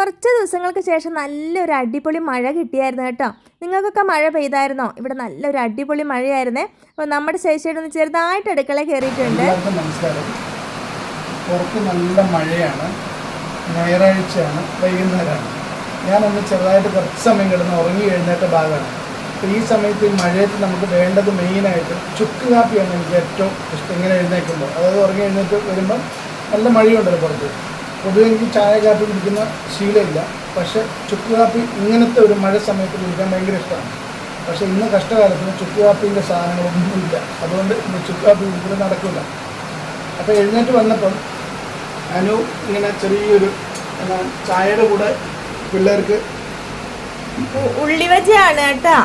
കുറച്ച് ദിവസങ്ങൾക്ക് ശേഷം നല്ലൊരു അടിപൊളി മഴ കിട്ടിയായിരുന്നു കേട്ടോ. നിങ്ങൾക്കൊക്കെ മഴ പെയ്തായിരുന്നോ? ഇവിടെ നല്ലൊരു അടിപൊളി മഴയായിരുന്നേ. അപ്പോൾ നമ്മുടെ ശേഷിയുടെ ഒന്ന് ചെറുതായിട്ട് അടുക്കള കയറിയിട്ടുണ്ട്. പുറത്ത് നല്ല മഴയാണ്. ഞായറാഴ്ചയാണ്. വൈകുന്നേരമാണ്. ഞാനൊന്ന് ചെറുതായിട്ട് കുറച്ച് സമയം കിടന്ന് ഉറങ്ങി എഴുന്നേറ്റ ഭാഗമാണ്. അപ്പോൾ ഈ സമയത്ത് ഈ മഴയത്ത് നമുക്ക് വേണ്ടത് മെയിനായിട്ട് ചുക്ക് കാപ്പിയാണ് എനിക്ക് ഏറ്റവും ഇഷ്ടം. ഇങ്ങനെ എഴുന്നേൽക്കുമ്പോൾ. അതായത് ഉറങ്ങി എഴുന്നേറ്റ് വരുമ്പോൾ നല്ല മഴയുണ്ടല്ലോ പുറത്ത്. പൊതുവെ എനിക്ക് ചായ കാപ്പി കുടിക്കുന്ന ശീലമില്ല. പക്ഷേ ചുക്ക് കാപ്പി ഇങ്ങനത്തെ ഒരു മഴ സമയത്ത് കുടിക്കാൻ ഭയങ്കര ഇഷ്ടമാണ്. പക്ഷേ ഇന്ന് കഷ്ടകാലത്തിന് ചുക്ക് കാപ്പിന്റെ സാധനങ്ങളൊന്നുമില്ല. അതുകൊണ്ട് ഇന്ന് ചുക്ക് കാപ്പി കുടിക്കുന്നത് നടക്കില്ല. അപ്പോൾ എഴുന്നേറ്റ് വന്നപ്പം അനു ഇങ്ങനെ ചെറിയൊരു ചായയുടെ കൂടെ പിള്ളേർക്ക് ഉള്ളിവജയാണ് കേട്ടോ.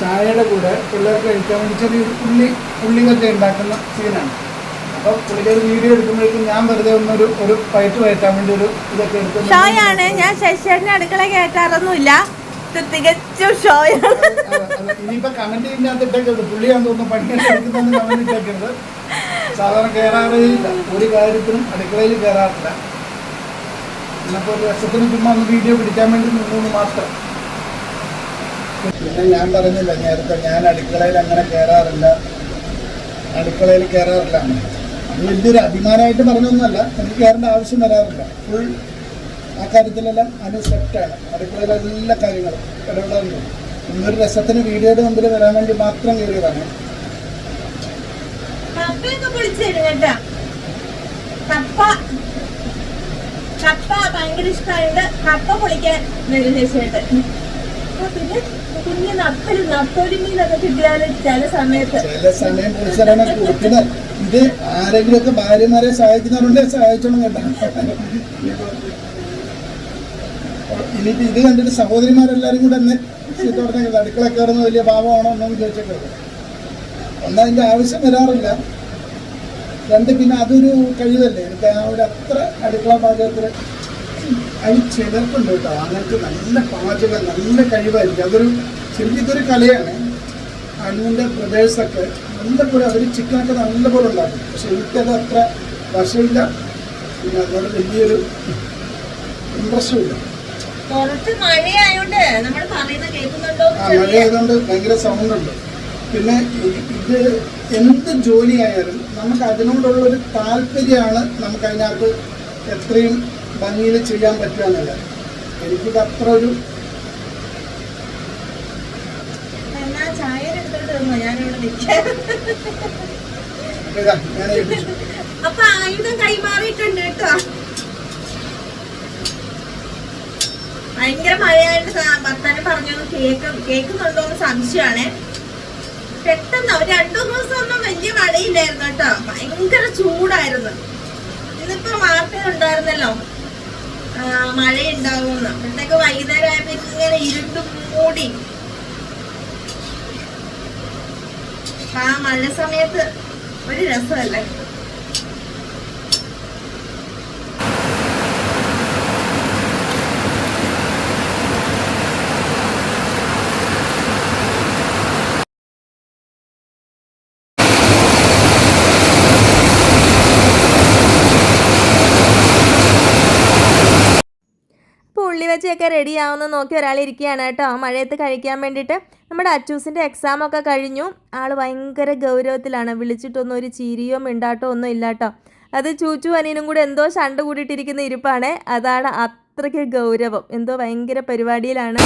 ചായയുടെ കൂടെ പിള്ളേർക്ക് കഴിക്കാൻ വേണ്ടി ചെറിയൊരു ഉള്ളി ഉള്ളിവറ്റ ഉണ്ടാക്കുന്ന സീനാണ് അപ്പോൾ പുള്ളിക്കാർ വീഡിയോ എടുക്കുമ്പോഴേക്കും ഞാൻ വെറുതെ ഒന്നൊരു ഒരു പയറ്റ് വയറ്റാൻ വേണ്ടി ഒരു ഇതൊക്കെ എടുത്ത് ഷോയാണ്. ഞാൻ ശശിയുടെ അടുക്കള കേറ്റാറൊന്നുമില്ല. ഇത് തികച്ചും ഷോയാണ്. ഇനിയിപ്പോ കമന്റ് ഇതിനകത്ത് ഇട്ടേക്കരുത്. പുള്ളിയാന്ന് തോന്നുന്നു പണിയൊക്കെ എടുക്കുന്ന കമന്റ് ഇട്ടേക്കരുത്. സാധാരണ കയറാറേ ഇല്ല ഒരു കാര്യത്തിനും അടുക്കളയിൽ കയറാറില്ല എന്നപ്പോ ഒരു രസത്തിന് ചുമ്മാ ഒന്ന് വീഡിയോ പിടിക്കാൻ വേണ്ടി നിന്നു മാത്രം. പിന്നെ ഞാൻ പറഞ്ഞില്ല നേരത്തെ ഞാൻ അടുക്കളയിൽ അങ്ങനെ കയറാറില്ല അടുക്കളയിൽ കയറാറില്ല. അത് വലിയൊരു അഭിമാനമായിട്ട് പറഞ്ഞൊന്നുമല്ല എനിക്ക് കയറേണ്ട ആവശ്യം വരാറില്ല. ഫുൾ ആ കാര്യത്തിലെല്ലാം അതിന് സെറ്റാണ് അടുക്കളയിലെ എല്ലാ കാര്യങ്ങളും ഇടപെടാറുണ്ട്. ഇന്നൊരു രസത്തിന് വീഡിയോയുടെ മുമ്പിൽ വരാൻ വേണ്ടി മാത്രം കയറിയതാണ്. ഭയങ്കര ഇഷ്ടമായിട്ട് കപ്പ പൊളിക്കാൻ ശശിയായിട്ട് ചില സമയം പുരുഷരാണ് കൊടുക്കുന്നത് ഇത് ആരെങ്കിലുമൊക്കെ ഭാര്യമാരെ സഹായിക്കുന്നവരുണ്ട് സഹായിച്ചോണം കേട്ടോ. ഇനിയിപ്പോ ഇത് കണ്ടിട്ട് സഹോദരിമാരെല്ലാരും കൂടെ എന്നെ പറഞ്ഞേക്കരുത് അടുക്കള കയറുന്ന വലിയ ഭാവമാണോ എന്നൊന്നും ചോദിച്ചേക്കരുത് ഒന്നും അതിന്റെ ആവശ്യം വരാറില്ല. രണ്ട് പിന്നെ അതൊരു കഴിവല്ലേ? എനിക്ക് ആ ഒരു അത്ര അടുക്കള പാചകത്തിൽ അതിന് ചിലർക്കുണ്ട് കേട്ടോ. അങ്ങനത്തെ നല്ല പാചകം നല്ല കഴിവായിരിക്കും. അതൊരു ശരിക്കും ഇതൊരു കലയാണ്. അനുവിന്റെ ബ്രദേഴ്സൊക്കെ നല്ല പോലെ അവർ ചിക്കനൊക്കെ നല്ല പോലെ ഉണ്ടാക്കും. പക്ഷെ എനിക്കത് അത്ര വശമില്ല. പിന്നെ അതുപോലെ വലിയൊരു ഇൻട്രസ്റ്റും ഇല്ല. പുറത്ത് നമ്മൾ പറയുന്ന കേൾക്കുന്നുണ്ടോ ആ മഴ ആയതുകൊണ്ട് ഭയങ്കര സൗണ്ട് ഉണ്ട് പിന്നെ ഇത് എന്ത് ജോലിയായാലും നമുക്ക് അതിനോടുള്ളൊരു താല്പര്യമാണ് നമുക്ക് അതിനകത്ത് എത്രയും ഭംഗിയിൽ ചെയ്യാൻ പറ്റുക എന്നുള്ളത്. എനിക്കിത് അത്ര ഒരു അപ്പൊ ആയുധം കൈമാറിയിട്ടുണ്ട് കേട്ടോ. ഭയങ്കര മഴയായിട്ട് ഭർത്താനം പറഞ്ഞു കേക്ക് കേൾക്കുന്നുണ്ടോ എന്ന് സംശയമാണ്. പെട്ടെന്ന് രണ്ടു ദിവസം ഒന്നും വലിയ മഴയില്ലായിരുന്നു കേട്ടോ. ഭയങ്കര ചൂടായിരുന്നു. ഇന്നിപ്പോ വാർത്ത ആ, മഴയുണ്ടാവുമെന്ന്. അപ്പോഴത്തേക്ക് വൈകുന്നേരം ആയപ്പോ ഇങ്ങനെ ഇരുട്ട് മൂടി. ആ മഴ സമയത്ത് ഒരു രസമല്ലേ? ഉള്ളി വെച്ചൊക്കെ റെഡി ആവുന്ന നോക്കി ഒരാൾ ഇരിക്കുകയാണ് കേട്ടോ. മഴയത്ത് കഴിക്കാൻ വേണ്ടിയിട്ട് നമ്മുടെ അച്ചൂസിന്റെ എക്സാമൊക്കെ കഴിഞ്ഞു. ആൾ ഭയങ്കര ഗൗരവത്തിലാണ്. വിളിച്ചിട്ടൊന്നും ഒരു ചിരിയോ മിണ്ടാട്ടോ ഒന്നും ഇല്ല കേട്ടോ. അത് ചൂച്ചു അനിയനും കൂടെ എന്തോ ശണ്ട് കൂടിയിട്ടിരിക്കുന്ന ഇരിപ്പാണ്. അതാണ് അത്രയ്ക്ക് ഗൗരവം. എന്തോ ഭയങ്കര പരിപാടിയിലാണ്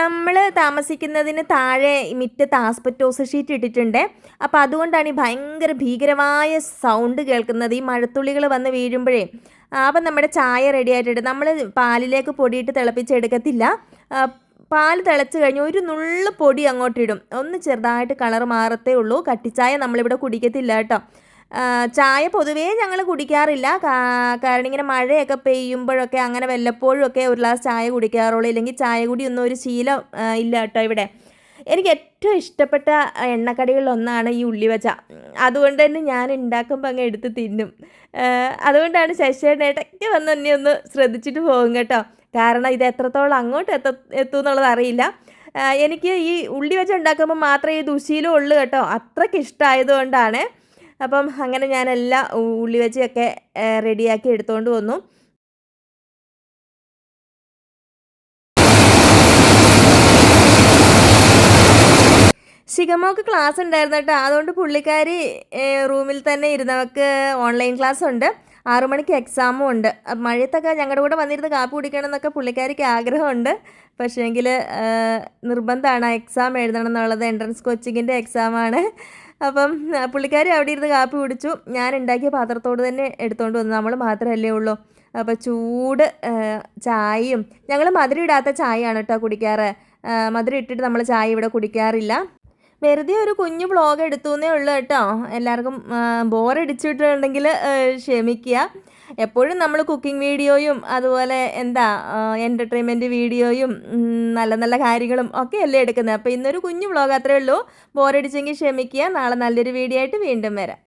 നമ്മൾ താമസിക്കുന്നതിന് താഴെ മിറ്റത്ത് ആസ്പെറ്റോസ് ഷീറ്റ് ഇട്ടിട്ടുണ്ട്. അപ്പോൾ അതുകൊണ്ടാണ് ഈ ഭയങ്കര ഭീകരമായ സൗണ്ട് കേൾക്കുന്നത്. ഈ മഴത്തുള്ളികൾ വന്ന് വീഴുമ്പോഴേ അപ്പം നമ്മുടെ ചായ റെഡി ആയിട്ടുണ്ട്. നമ്മൾ പാലിലേക്ക് പൊടിയിട്ട് തിളപ്പിച്ചെടുക്കത്തില്ല പാൽ തിളച്ച് കഴിഞ്ഞ് ഒരു നുള്ളു പൊടി അങ്ങോട്ടിടും ഒന്ന് ചെറുതായിട്ട് കളർ മാറത്തേ ഉള്ളൂ. കട്ടിച്ചായ നമ്മളിവിടെ കുടിക്കത്തില്ല കേട്ടോ. ചായ പൊതുവേ ഞങ്ങൾ കുടിക്കാറില്ല. കാരണം ഇങ്ങനെ മഴയൊക്കെ പെയ്യുമ്പോഴൊക്കെ അങ്ങനെ വല്ലപ്പോഴും ഒക്കെ ഒരു ഗ്ലാസ് ചായ കുടിക്കാറുള്ളൂ. ഇല്ലെങ്കിൽ ചായ കൂടി ഒന്നും ഒരു ശീലം ഇല്ല കേട്ടോ ഇവിടെ. എനിക്ക് ഏറ്റവും ഇഷ്ടപ്പെട്ട എണ്ണക്കടികളിലൊന്നാണ് ഈ ഉള്ളിവച്ച. അതുകൊണ്ട് തന്നെ ഞാൻ ഉണ്ടാക്കുമ്പോൾ അങ്ങ് എടുത്ത് തിന്നും. അതുകൊണ്ടാണ് ശശിയുടെ ഇടയ്ക്ക് വന്ന് എന്നെ ഒന്ന് ശ്രദ്ധിച്ചിട്ട് പോകും കേട്ടോ. കാരണം ഇത് എത്രത്തോളം അങ്ങോട്ട് എത്ത എത്തും എന്നുള്ളത് അറിയില്ല. എനിക്ക് ഈ ഉള്ളി വെച്ച് ഉണ്ടാക്കുമ്പോൾ മാത്രമേ ഈ ദുശീലം ഉള്ളൂ കേട്ടോ. അത്രയ്ക്ക് ഇഷ്ടമായതുകൊണ്ടാണ് അപ്പം അങ്ങനെ ഞാനെല്ലാം ഉള്ളി വെച്ചൊക്കെ റെഡിയാക്കി എടുത്തുകൊണ്ട് വന്നു. ശിഖമോക്ക് ക്ലാസ് ഉണ്ടായിരുന്നു കേട്ടോ. അതുകൊണ്ട് പുള്ളിക്കാരി റൂമിൽ തന്നെ ഇരുന്നവർക്ക് ഓൺലൈൻ ക്ലാസ് ഉണ്ട് ആറു മണിക്ക് എക്സാമും ഉണ്ട് മഴയത്തൊക്കെ ഞങ്ങളുടെ കൂടെ വന്നിരുന്ന് കാപ്പി കുടിക്കണം എന്നൊക്കെ പുള്ളിക്കാരിക്ക് ആഗ്രഹമുണ്ട്. പക്ഷേങ്കിൽ നിർബന്ധമാണ് എക്സാം എഴുതണം എന്നുള്ളത്. എൻട്രൻസ് കോച്ചിങ്ങിന്റെ എക്സാമാണ്. അപ്പം പുള്ളിക്കാരി അവിടെ ഇരുന്ന് കാപ്പി കുടിച്ചു. ഞാൻ ഉണ്ടാക്കിയ പാത്രത്തോട് തന്നെ എടുത്തുകൊണ്ട് വന്നു. നമ്മൾ മാത്രമല്ലേ ഉള്ളൂ. അപ്പോൾ ചൂട് ചായയും ഞങ്ങൾ മധുരം ഇടാത്ത ചായയാണ് കേട്ടോ കുടിക്കാറ്. മധുരം ഇട്ടിട്ട് നമ്മൾ ചായ ഇവിടെ കുടിക്കാറില്ല. വെറുതെ ഒരു കുഞ്ഞു ബ്ലോഗ് എടുത്തു എന്നേ ഉള്ളൂ കേട്ടോ. എല്ലാവർക്കും ബോറടിച്ചിട്ടുണ്ടെങ്കിൽ ക്ഷമിക്കുക. എപ്പോഴും നമ്മൾ കുക്കിംഗ് വീഡിയോയും അതുപോലെ എന്താ എന്റർടൈൻമെന്റ് വീഡിയോയും നല്ല നല്ല കാര്യങ്ങളും ഒക്കെ അല്ലേ എടുക്കുന്നത്. അപ്പോൾ ഇന്നൊരു കുഞ്ഞു ബ്ലോഗ് അത്രേ ഉള്ളൂ. ബോറടിച്ചെങ്കിൽ ക്ഷമിക്കുക. നാളെ നല്ലൊരു വീഡിയോ ആയിട്ട് വീണ്ടും വരാം.